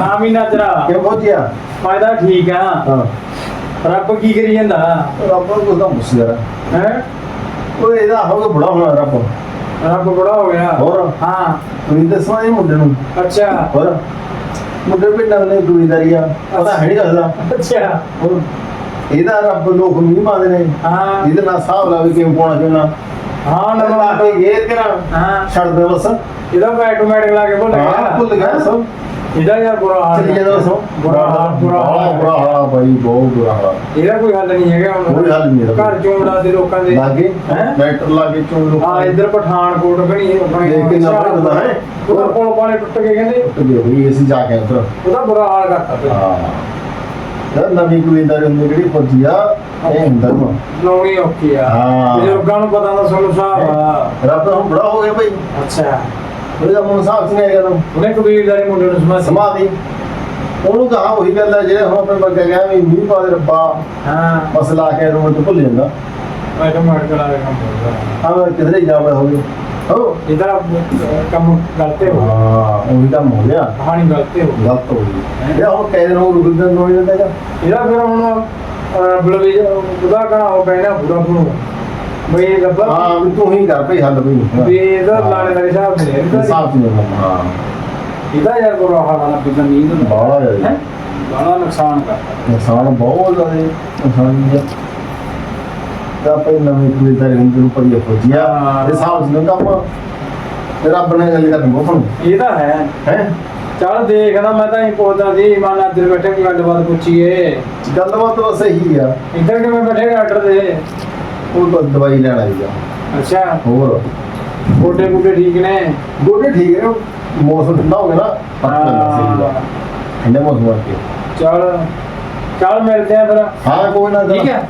ਹਾਂ ਵੀ ਨਜਰਾ ਕਿਉਂ ਪਹੁੰਚਿਆ? ਫਾਇਦਾ ਠੀਕ ਆ। ਹਾਂ। ਰੱਬ ਕੀ ਕਰੀ ਜਾਂਦਾ? ਰੱਬ ਨੂੰ ਤਾਂ ਮੁਸਲਰਾ ਹੈ? ਉਹ ਇਹਦਾ ਹੋਗਾ ਬੜਾ ਹੋਣਾ ਰੱਬ। ਰੱਬ ਬੜਾ ਹੋ ਗਿਆ। ਹੋਰ? ਹਾਂ। ਤੁਸੀਂ ਦੱਸਣਾ ਇਹ ਮੁੰਡੇ ਨੂੰ। ਅੱਛਾ। ਹੋਰ? ਮੁੰਡੇ ਪਿੰਡਾਂ ਨੇ ਦੁਨੀਦਾਰੀ ਆ। ਪਤਾ ਹੈ ਨਹੀਂ ਕਰਦਾ ਅੱਛਾ। ਹੋਰ? ਇਹਦਾ ਰੱਬ ਲੋਕ ਨਹੀਂ ਮੰਨਦੇ ਨੇ ਹਾਂ। ਇਹਦੇ ਨਾਲ ਹਿਸਾਬ ਲਾ ਵੀ ਕਿਉਂ ਪਾਉਣਾ ਕਿਉਂ ਨਾ। ਹਾਂ ਲਾ ਨਵਾਂ ਕੇ ਇਹ ਤੇਰਾ ਹਾਂ। ਛੱਡ ਦੇ ਬਸ। ਇਹਦਾ ਮੈਂ ਆਟੋਮੈਟਿਕ ਲਾ ਕੇ ਭੁੱਲ ਹਾਂ ਗਿਆ ਭੁੱਲ ਗਿਆ। ਸਭ ਇਹਦਾ ਯਾਰ ਬੁਰਾ ਹਾਲ ਚੱਲੀ ਹੈ। ਜਾਂਦਾ ਸੋ ਬੁਰਾ ਹਾਲ ਬੁਰਾ ਬੜਾ ਹਾਲ ਬੁਰਾ ਹਾਲ ਆ ਬਾਈ ਬਹੁਤ ਬੁਰਾ ਹਾਲ ਆ। ਇਹਦਾ ਕੋਈ ਹੱਲ ਨਹੀਂ ਹੈਗਾ ਹੁਣ। ਕੋਈ ਹੱਲ ਨਹੀਂ ਇਹਦਾ। ਘਰ ਚੋਂ ਦੇ ਲੋਕਾਂ ਦੇ। ਲਾਗੇ ਹੈਂ? ਟਰੈਕਟਰ ਲਾਗੇ ਚੋਂ ਲੋਕ ਆ ਇੱਧਰ ਪਠਾਨਕੋਟ ਬਣੀ ਦੇਖ ਕੇ ਨਾ ਪੜਦਾ ਹੈ। ਉਹਦਾ ਪੁਲ ਪਾਲੇ ਟੁੱਟ ਕੇ ਕਹਿੰਦੇ। ਤੇ ਹੋਈ ਅਸੀਂ ਜਾ ਕੇ ਉਧਰ। ਉਹਦਾ ਬੁਰਾ ਹਾਲ ਕਰਤਾ ਪਿਆ ਹਾਂ। ਯਾਰ ਨਵੀਂ ਕੋਈ ਹੁੰਦੀ ਜਿਹੜੀ ਫੌਜੀ ਆ ਇਹ ਹੁੰਦਾ ਨੂੰ ਲਾਉਣੀ ਔਖੀ ਆ। ਹਾਂ। ਬਜ਼ੁਰਗਾਂ ਨੂੰ ਪਤਾ ਤਾਂ ਸਾਨੂੰ ਆ ਰੱਬ ਤਾਂ ਹੁਣ ਬੜਾ ਹੋ ਗਿਆ ਭਾਈ ਅੱਛਾ। ਉਹਦਾ ਮਨ ਸਾਫ਼ ਸੀ ਨਹੀਂ ਗਿਆ ਉਹਨੇ ਕਬੀਰਦਾਰੀ ਮੁੰਡੇ ਨੂੰ ਸਮਝ ਸਮਾਧੀ ਉਹਨੂੰ ਕਹਾ ਉਹੀ ਗੱਲ ਹੈ ਜਿਹੜੇ ਹੁਣ ਆਪਣੇ ਬੱਗੇ ਗਿਆ ਵੀ ਮੀਂਹ ਪਾ ਦੇ ਰੱਬਾ ਹਾਂ। ਬਸ ਲਾ ਕੇ ਰੋਣ ਤੋਂ ਭੁੱਲ ਜਾਂਦਾ। ਆਟੋਮੈਟਿਕ ਲਾ ਕੇ ਕੰਮ ਕਰਦਾ। ਹਾਂ ਕਿਧਰੇ ਜਾਵੇ ਹੋਵੇ ਹੋ ਇਹਦਾ ਕੰਮ ਗਲਤੇ ਹੋ ਹਾਂ ਉਹੀ ਕੰਮ ਹੋ ਗਿਆ। ਕਹਾਣੀ ਗਲਤੇ ਹੋ ਗਲਤ ਹੋ ਗਈ। ਇਹ ਹੁਣ ਕਹਿ ਨੂੰ ਰੁਕ ਦਿਨ ਹੋ ਜਾਂਦਾ। ਹੈਗਾ ਇਹਦਾ ਫਿਰ ਹੁਣ ਬਲਵੀ ਉਹਦਾ ਕਹਣਾ ਹੋ ਪੈਣਾ ਪੂਰਾ ਪੂਰਾ ਬਈ ਰੱਬਾ ਹਾਂ ਵੀ ਤੂੰ ਹੀ ਕਰ ਭਈ ਹੱਲ ਭਈ। ਵੀ ਇਹਦਾ ਲਾਣੇ ਦਾ ਹਿਸਾਬ ਨਹੀਂ ਹੈ ਇਹਦਾ ਸਾਫ਼ ਨਹੀਂ ਹੁੰਦਾ ਹਾਂ। ਇਹਦਾ ਯਾਰ ਬੁਰਾ ਹਾਲ ਆ ਬਿਜ਼ਨ ਨਹੀਂ ਦਾ ਬਾਹਲਾ ਜ਼ਿਆਦਾ। ਹੈਂ? ਬਾਹਲਾ ਨੁਕਸਾਨ ਕਰਦਾ। ਨੁਕਸਾਨ ਬਹੁਤ ਜ਼ਿਆਦਾ ਹੈ ਨੁਕਸਾਨ ਜੀ ਤਾਂ ਪਈ ਨਵੀਂ ਕੋਈ ਤਾਂ ਹੁੰਦੀ ਨੂੰ ਪੜੀ ਫੌਜੀਆ ਹਾਂ। ਇਹ ਸਾਫ਼ ਨਹੀਂ ਕੰਮ ਤੇ ਰੱਬ ਨੇ ਗੱਲ ਕਰਨੀ ਬਹੁਤ ਇਹ ਤਾਂ ਹੈ। ਹੈ? ਚੱਲ ਦੇਖਦਾ ਮੈਂ ਤਾਂ ਹੀ ਪੁੱਛਦਾ ਸੀ ਮਨ ਅੱਜ ਬੈਠੇ ਕੋਈ ਗੱਲਬਾਤ ਪੁੱਛੀਏ। ਗੱਲਬਾਤ ਬਸ ਇਹੀ ਆ। ਇੱਧਰ ਕਿਵੇਂ ਬੈਠੇ ਡਾਕਟਰ ਦੇ? ਉਹ ਤਾਂ ਦਵਾਈ ਲੈਣ ਆਈ ਆ। ਅੱਛਾ। ਹੋਰ। ਗੋਡੇ ਗੁੱਡੇ ਠੀਕ ਨੇ? ਗੋਡੇ ਠੀਕ ਹੈ ਮੌਸਮ ਠੰਡਾ ਹੋ ਗਿਆ ਨਾ ਫ਼ਰਕ ਪੈਂਦਾ ਸਹੀ ਦਾ। ਠੰਡੇ ਮੌਸਮ ਕਰਕੇ। ਚੱਲ ਚੱਲ ਮਿਲਦੇ ਆ ਫਿਰ। ਹਾਂ ਕੋਈ ਨਾ ਠੀਕ ਹੈ।